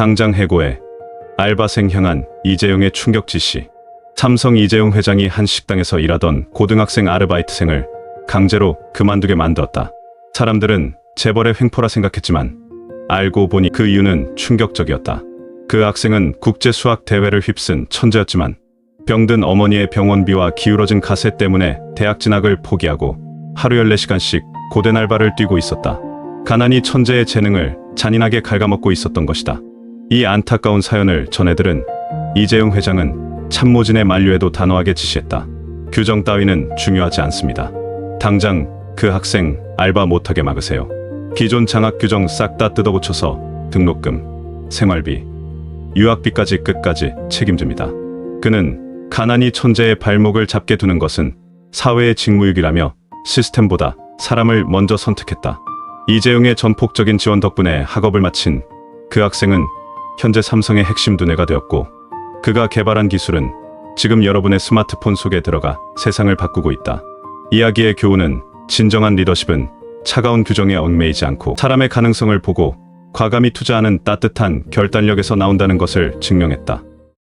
당장 해고해. 알바생 향한 이재용의 충격 지시. 삼성 이재용 회장이 한 식당에서 일하던 고등학생 아르바이트생을 강제로 그만두게 만들었다. 사람들은 재벌의 횡포라 생각했지만 알고 보니 그 이유는 충격적이었다. 그 학생은 국제 수학 대회를 휩쓴 천재였지만 병든 어머니의 병원비와 기울어진 가세 때문에 대학 진학을 포기하고 하루 14시간씩 고된 알바를 뛰고 있었다. 가난이 천재의 재능을 잔인하게 갉아먹고 있었던 것이다. 이 안타까운 사연을 전해들은 이재용 회장은 참모진의 만류에도 단호하게 지시했다. 규정 따위는 중요하지 않습니다. 당장 그 학생 알바 못하게 막으세요. 기존 장학 규정 싹 다 뜯어고쳐서 등록금, 생활비, 유학비까지 끝까지 책임집니다. 그는 가난이 천재의 발목을 잡게 두는 것은 사회의 직무유기라며 시스템보다 사람을 먼저 선택했다. 이재용의 전폭적인 지원 덕분에 학업을 마친 그 학생은 현재 삼성의 핵심 두뇌가 되었고 그가 개발한 기술은 지금 여러분의 스마트폰 속에 들어가 세상을 바꾸고 있다. 이야기의 교훈은 진정한 리더십은 차가운 규정에 얽매이지 않고 사람의 가능성을 보고 과감히 투자하는 따뜻한 결단력에서 나온다는 것을 증명했다.